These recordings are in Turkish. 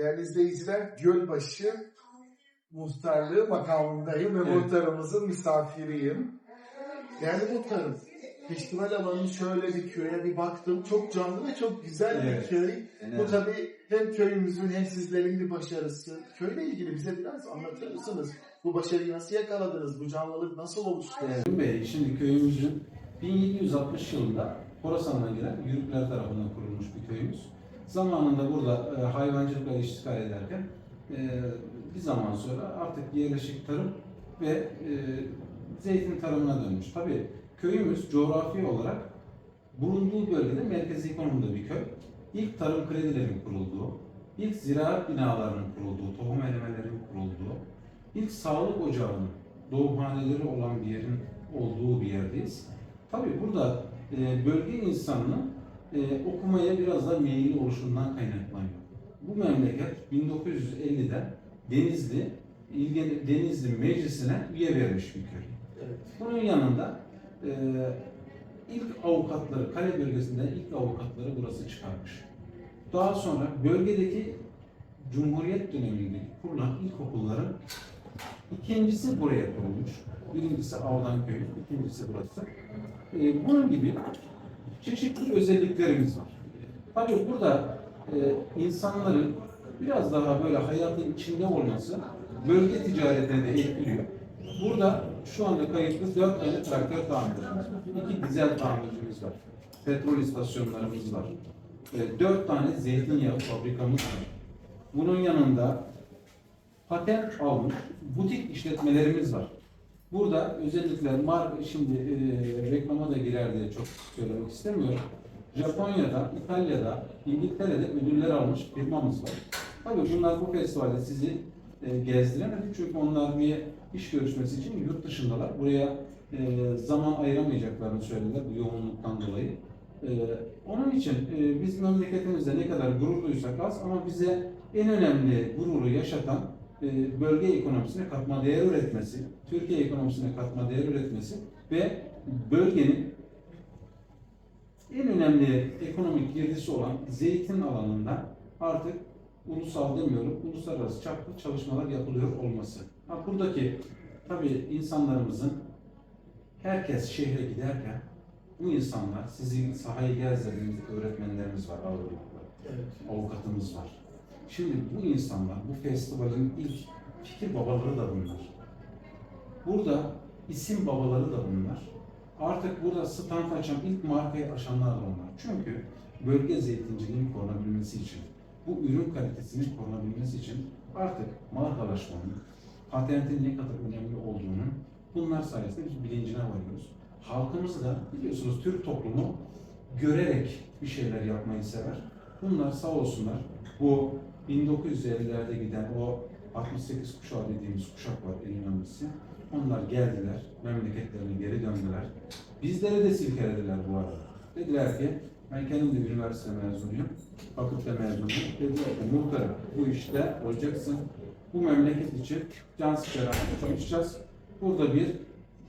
Değerli izleyiciler, Gölbaşı muhtarlığı makamındayım ve Evet. muhtarımızın misafiriyim. Değerli muhtarım, festival alanı şöyle bir köye bir baktım. Çok canlı ve çok güzel Evet. bir köy. Bu Evet. tabii hem köyümüzün hem sizlerin bir başarısı. Köyle ilgili bize biraz anlatır mısınız? Bu başarıyı nasıl yakaladınız? Bu canlılık nasıl oluştu? Ergun Bey, şimdi köyümüzün 1760 yılında Horasan'dan gelen Yürükler tarafından kurulmuş bir köyümüz. Zamanında burada e, hayvancılıkla iştikal ederken e, bir zaman sonra artık yerleşik tarım ve e, zeytin tarımına dönmüş. Tabii köyümüz coğrafi olarak bulunduğu bölgede merkezi konumda bir köy. İlk tarım kredilerin kurulduğu, ilk ziraat binalarının kurulduğu, tohum elemelerin kurulduğu, ilk sağlık ocağının, doğumhaneleri olan bir yerin olduğu bir yerdeyiz. Tabii burada e, bölge insanının e, okumaya biraz da meyilli oluşundan kaynaklanıyor. Bu memleket 1950'de Denizli İl Denizli Meclisi'ne üye vermiş bir köy. Evet. Bunun yanında e, ilk avukatları, kale bölgesinden ilk avukatları burası çıkarmış. Daha sonra bölgedeki Cumhuriyet döneminde kurulan ilkokulların ikincisi buraya kurulmuş. Birincisi Avdan Köyü, ikincisi burası. E, bunun gibi çeşitli özelliklerimiz var. Tabii burada e, insanların biraz daha böyle hayatın içinde olması bölge ticaretine de etkiliyor. Burada şu anda kayıtlı dört tane traktör tamircimiz var. İki dizel tamircimiz var. Petrol istasyonlarımız var. E, dört tane zeytinyağı fabrikamız var. Bunun yanında patent almış butik işletmelerimiz var. Burada özellikle marka şimdi e, reklama da girer diye çok söylemek istemiyorum. Japonya'da, İtalya'da, İngiltere'de ödüller almış firmamız var. Tabii bunlar bu festivalde sizi e, gezdiremedi çünkü onlar bir iş görüşmesi için yurt dışındalar. Buraya e, zaman ayıramayacaklarını söylediler bu yoğunluktan dolayı. E, onun için e, biz memleketimizde ne kadar gururluysak az ama bize en önemli gururu yaşatan e, bölge ekonomisine katma değer üretmesi, Türkiye ekonomisine katma değer üretmesi ve bölgenin en önemli ekonomik girdisi olan zeytin alanında artık ulusal demiyorum, uluslararası çaplı çalışmalar yapılıyor olması. Ha, buradaki tabii insanlarımızın herkes şehre giderken bu insanlar sizi sahayı gezdirdiğinizde öğretmenlerimiz var Avrupa'da Evet. avukatımız var. Şimdi bu insanlar, bu festivalin ilk fikir babaları da bunlar. Burada isim babaları da bunlar. Artık burada stand açan ilk markayı aşanlar da onlar. Çünkü bölge zeytinciliğinin korunabilmesi için, bu ürün kalitesinin korunabilmesi için artık markalaşmanın, patentin ne kadar önemli olduğunun bunlar sayesinde biz bilincine varıyoruz. Halkımız da biliyorsunuz Türk toplumu görerek bir şeyler yapmayı sever. Bunlar sağ olsunlar bu 1950'lerde giden o 68 kuşağı dediğimiz kuşak var en önemlisi. Onlar geldiler, memleketlerine geri döndüler. Bizleri de silkelediler bu arada. Dediler ki, ben kendim de üniversite mezunuyum, fakülte mezunuyum. Dediler ki, muhtarım bu işte olacaksın. Bu memleket için can sıçrayarak çalışacağız. Burada bir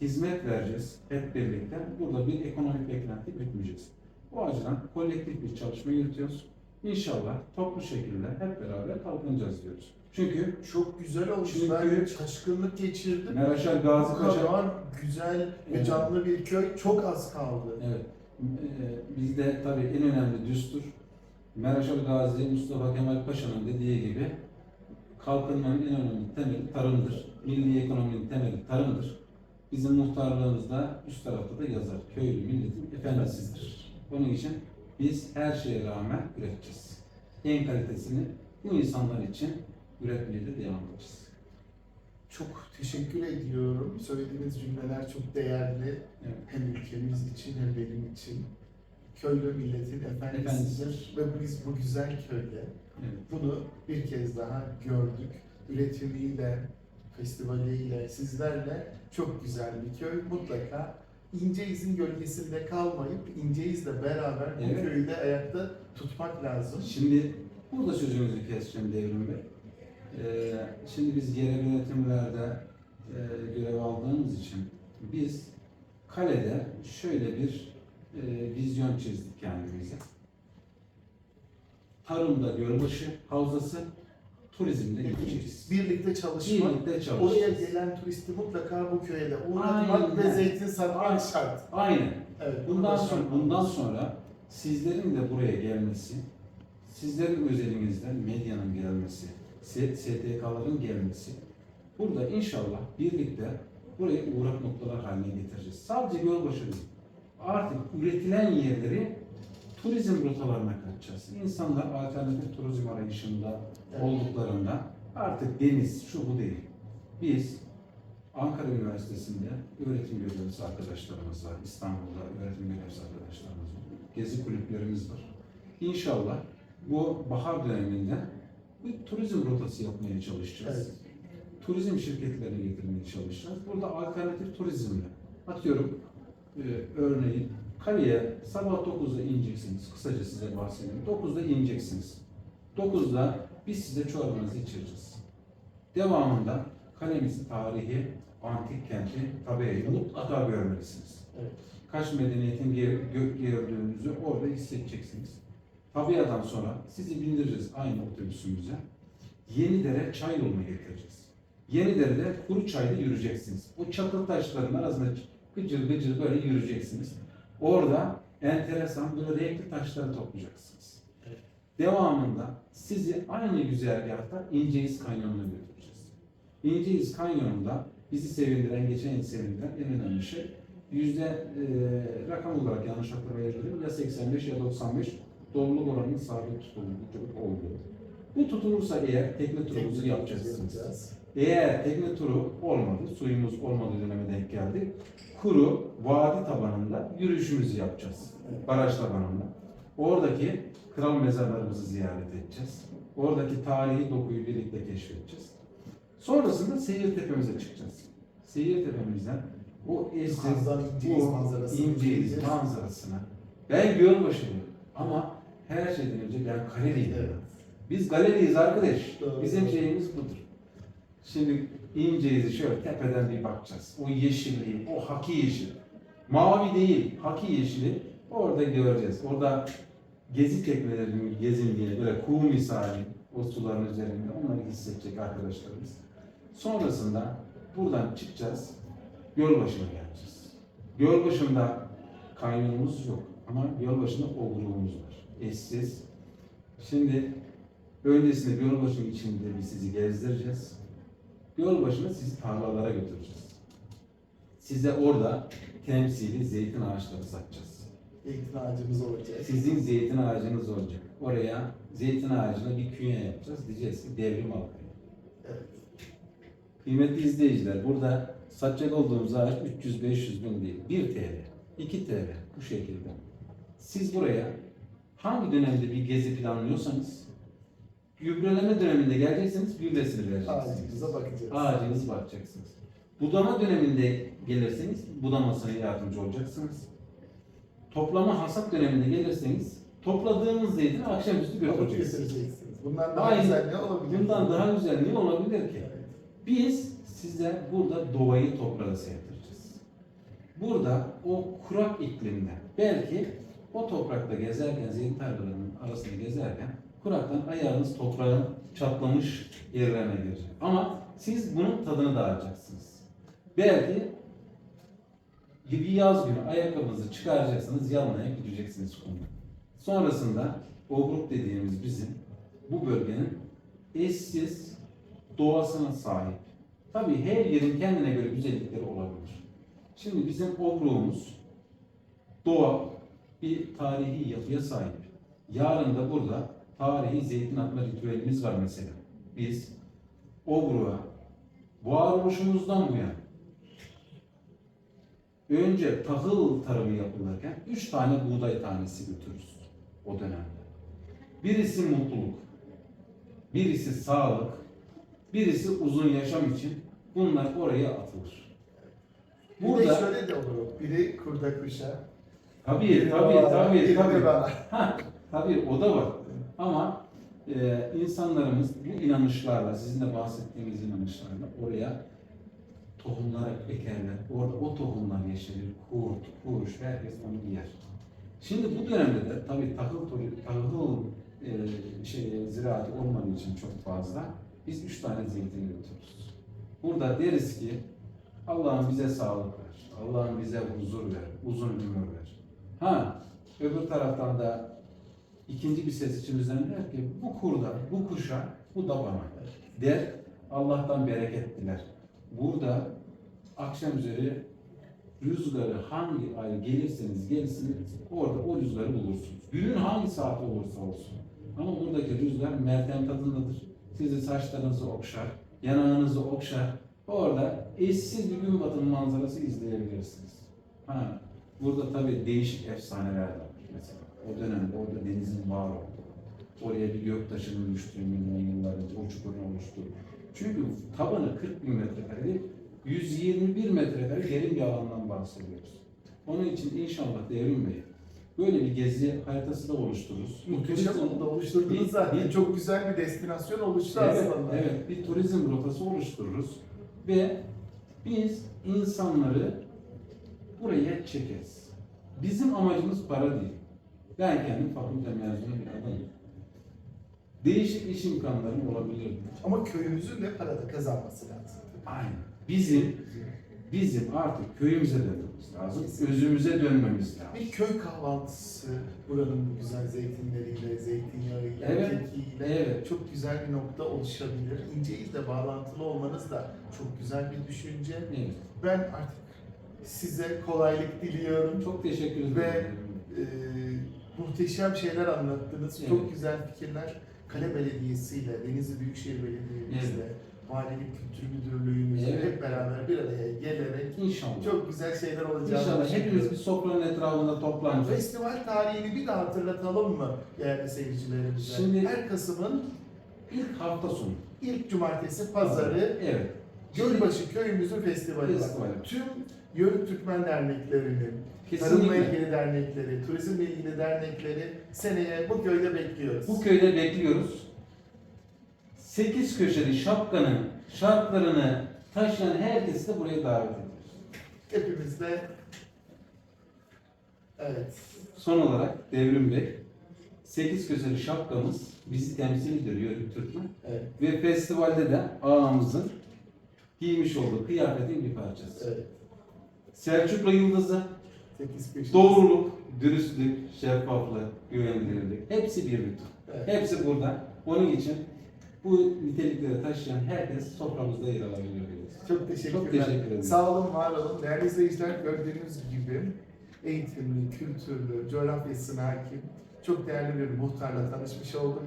hizmet vereceğiz hep birlikte. Burada bir ekonomik beklenti gütmeyeceğiz. Bu açıdan kolektif bir çalışma yürütüyoruz. İnşallah toplu şekilde hep beraber kalkınacağız diyoruz. Çünkü Çok güzel olmuş. Çünkü- ben şaşkınlık geçirdim. Meraşal Bu Gazi Paşa kadar güzel ve Evet. canlı bir köy çok az kaldı. Evet. Ee, bizde tabii en önemli düstur Meraşal Gazi Mustafa Kemal Paşa'nın dediği gibi kalkınmanın en önemli temeli tarımdır. Milli ekonominin temeli tarımdır. Bizim muhtarlığımızda üst tarafta da yazar. Köylü milletin efendisidir. Onun için biz her şeye rağmen üreteceğiz. En kalitesini bu insanlar için üretmeye de devam edeceğiz. Çok teşekkür ediyorum. Söylediğiniz cümleler çok değerli. Evet. Hem ülkemiz için hem benim için. Köylü milletin efendisidir ve biz bu güzel köyde Evet. bunu bir kez daha gördük. Üretimiyle, festivaliyle, sizlerle çok güzel bir köy. Mutlaka İnceiz'in gölgesinde kalmayıp İnceiz'le beraber bu Evet. köyü de ayakta tutmak lazım. Şimdi burada sözünüzü keseceğim Devrim Bey. Ee, şimdi biz yerel yönetimlerde e, görev aldığımız için biz kalede şöyle bir e, vizyon çizdik kendimize. Tarımda Gölbaşı Havzası, turizmde gideceğiz. Birlikte çalışmak, Birlikte oraya gelen turisti mutlaka bu köye de uğratmak Aynen. ve zeytin satmak şart. Aynen. Evet, bunu Bundan sonra, başarmamız. bundan sonra sizlerin de buraya gelmesi, sizlerin özelinizden medyanın gelmesi, S- STK'ların gelmesi, burada inşallah birlikte burayı uğrak noktalar haline getireceğiz. Sadece Gölbaşı değil. Artık üretilen yerleri turizm rotalarına katacağız. İnsanlar alternatif turizm arayışında olduklarında artık deniz şu bu değil. Biz Ankara Üniversitesi'nde öğretim görevlisi arkadaşlarımız var. İstanbul'da öğretim görevlisi arkadaşlarımız var. Gezi kulüplerimiz var. İnşallah bu bahar döneminde bir turizm rotası yapmaya çalışacağız. Evet. Turizm şirketlerini getirmeye çalışacağız. Burada alternatif turizmle atıyorum e, örneğin Kale'ye sabah 9'da ineceksiniz. Kısaca size bahsedeyim. 9'da ineceksiniz. 9'da biz size çorbanızı içireceğiz. Devamında kalemizin tarihi, antik kenti, tabiayı mutlaka görmelisiniz. Evet. Kaç medeniyetin gök gördüğünüzü orada hissedeceksiniz. Tabiadan sonra sizi bindireceğiz aynı otobüsümüze. Yenidere çay yoluna getireceğiz. Yenidere'de kuru çayda yürüyeceksiniz. O çakıl taşların arasında gıcır gıcır böyle yürüyeceksiniz. Orada enteresan böyle renkli taşları toplayacaksınız. Evet. Devamında sizi aynı güzergahta İnceyiz Kanyonu'na götüreceğiz. İnceyiz Kanyonu'nda bizi sevindiren, geçen yıl sevindiren en önemli şey yüzde e, rakam olarak yanlış hatırlayabilirim ya 85 ya 95 doluluk oranının sabit tutulduğu olduğu. Bu tutulursa eğer tekne turumuzu yapacaksınız. yapacağız. Eğer tekne turu olmadı, suyumuz olmadığı döneme denk geldi, kuru vadi tabanında yürüyüşümüzü yapacağız. Baraj tabanında. Oradaki kral mezarlarımızı ziyaret edeceğiz. Oradaki tarihi dokuyu birlikte keşfedeceğiz. Sonrasında seyir tepemize çıkacağız. Seyir tepemizden o İnceyiz bu manzarasını İnceyiz manzarasına. Ben Gölbaşı'yım ama her şeyden önce ben Kaleliyim. Evet. Biz galeriyiz arkadaş. Doğru. Bizim şeyimiz budur. Şimdi inceyizi şöyle tepeden bir bakacağız. O yeşilliği, o haki yeşil. Mavi değil, haki yeşili orada göreceğiz. Orada gezi teknelerinin gezindiği böyle kuğu misali o suların üzerinde onları hissedecek arkadaşlarımız. Sonrasında buradan çıkacağız. Gölbaşı'na geleceğiz. Gölbaşı'nda kanyonumuz yok ama Gölbaşı'nda obruğumuz var. Eşsiz. Şimdi öncesinde Gölbaşı'nın içinde biz sizi gezdireceğiz. Gölbaşı'na sizi tarlalara götüreceğiz. Size orada temsili zeytin ağaçları satacağız. Zeytin ağacımız olacak. Sizin zeytin ağacınız olacak. Oraya zeytin ağacına bir künye yapacağız. Diyeceğiz ki devrim halkı. Evet. Kıymetli izleyiciler, burada satacak olduğumuz ağaç 300-500 bin değil. 1 TL, 2 TL bu şekilde. Siz buraya hangi dönemde bir gezi planlıyorsanız, gübreleme döneminde gelecekseniz gübresini vereceksiniz. Ağacımıza bakacağız. Ağacınız bakacaksınız. Budama döneminde gelirseniz budamasına yardımcı olacaksınız. Toplama hasat döneminde gelirseniz topladığınız zeytini akşamüstü götüreceksiniz. Bundan daha Aynen. güzel ne olabilir? Bundan daha güzel ne olabilir ki? Biz size burada doğayı toprağa sevdireceğiz. Burada o kurak iklimde belki o toprakta gezerken, zeytin tarlalarının arasında gezerken kuraktan ayağınız toprağın çatlamış yerlerine girecek. Ama siz bunun tadını da alacaksınız. Belki bir yaz günü ayakkabınızı çıkaracaksınız, yanmaya gideceksiniz kumda. Sonrasında Obruk dediğimiz bizim bu bölgenin eşsiz doğasına sahip. Tabii her yerin kendine göre güzellikleri olabilir. Şimdi bizim obruğumuz doğa bir tarihi yapıya sahip. Yarın da burada tarihi zeytin atma ritüelimiz var mesela. Biz obruğa varoluşumuzdan bu yana önce tahıl tarımı yapılırken üç tane buğday tanesi götürürüz o dönemde. Birisi mutluluk, birisi sağlık, birisi uzun yaşam için bunlar oraya atılır. Bir de Burada şöyle de olur. Biri kurda kuşa. tabii biri tabii tabii tabii. bana. Ha, tabii o da var. Ama e, insanlarımız bu inanışlarla, sizin de bahsettiğiniz inanışlarla oraya tohumlar ekerler. Orada o tohumlar yeşerir. Kurt, kuş, herkes onu yer. Şimdi bu dönemde de tabii tahıl, tahıl e, şey, ziraatı olmadığı için çok fazla Biz üç tane zeytin üretiyoruz. Burada deriz ki Allah'ım bize sağlık ver. Allah'ım bize huzur ver. Uzun ömür ver. Ha öbür taraftan da ikinci bir ses içimizden der ki bu kurda, bu kuşa, bu da bana der. Allah'tan bereket diler. Burada akşam üzeri rüzgarı hangi ay gelirseniz gelirsiniz orada o rüzgarı bulursunuz. Günün hangi saati olursa olsun. Ama buradaki rüzgar mertem tadındadır. Sizi saçlarınızı okşar, yanağınızı okşar. Orada eşsiz bir gün batımı manzarası izleyebilirsiniz. Ha, burada tabii değişik efsaneler var. Mesela o dönemde orada denizin var olduğu, oraya bir göktaşının düştüğü milyon yıllar önce o çukurun oluştuğu. Çünkü tabanı 40 bin metrekare değil, 121 metrekare derin bir alandan bahsediyoruz. Onun için inşallah Devrim Bey böyle bir gezi haritası da oluştururuz. Muhteşem Turizm- oldu oluşturdunuz Bir- zaten. bir- Çok güzel bir destinasyon oluştu Evet, aslında. evet, bir turizm rotası oluştururuz ve biz insanları buraya çekeriz. Bizim amacımız para değil. Ben kendim fakülte mezunu bir adamım. Değişik iş imkanlarım olabilir. Ama köyümüzün de parada kazanması lazım. Aynen. Bizim bizim artık köyümüze dönmemiz lazım. Özümüze dönmemiz lazım. Bir köy kahvaltısı buranın bu güzel zeytinleriyle, zeytinyağıyla, Evet, kekiyle evet. çok güzel bir nokta oluşabilir. İnceizle bağlantılı olmanız da çok güzel bir düşünce. Evet. Ben artık size kolaylık diliyorum. Çok teşekkür ederim. Ve e, muhteşem şeyler anlattınız. Evet. Çok güzel fikirler. Kale Belediyesi ile, Denizli Büyükşehir Belediye'mizle, Valilik Kültür Müdürlüğümüzle Evet. hep beraber bir araya gelerek İnşallah. çok güzel şeyler olacağını İnşallah hepimiz bir sofranın etrafında toplanacağız. Festival tarihini bir daha hatırlatalım mı değerli seyircilerimize? Şimdi- Her Kasım'ın İlk hafta sonu. ilk cumartesi, pazarı Evet. Gölbaşı Köyümüzün festivali var. Festivali. Tüm Yörük Türkmen derneklerinin, Kesinlikle. tarımla ilgili dernekleri, turizmle ilgili dernekleri seneye bu köyde bekliyoruz. Bu köyde bekliyoruz. Sekiz köşeli şapkanın şartlarını taşıyan herkesi de buraya davet ediyoruz. Hepimiz de evet Son olarak Devrim Bey, sekiz köşeli şapkamız bizi temsil ediyor Yörük Türkmen. evet Ve festivalde de ağamızın giymiş olduğu kıyafetin bir parçası. evet. Selçuklu Yıldızı, 8 kişi. doğruluk, dürüstlük, şeffaflık, güvenilirlik hepsi bir bütün. Evet. Hepsi burada. Onun için bu nitelikleri taşıyan herkes soframızda yer alabilir. diyoruz. Çok teşekkürler. Çok teşekkür ederim. Sağ olun, var olun. Değerli izleyiciler gördüğünüz gibi eğitimli, kültürlü, coğrafyasına hakim, çok değerli bir muhtarla tanışmış olduk.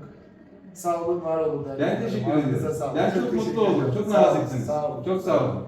Sağ olun, var olun. Ben teşekkür ederim. Ben çok mutlu oldum. Çok naziksiniz. Sağ olun. Çok sağ olun.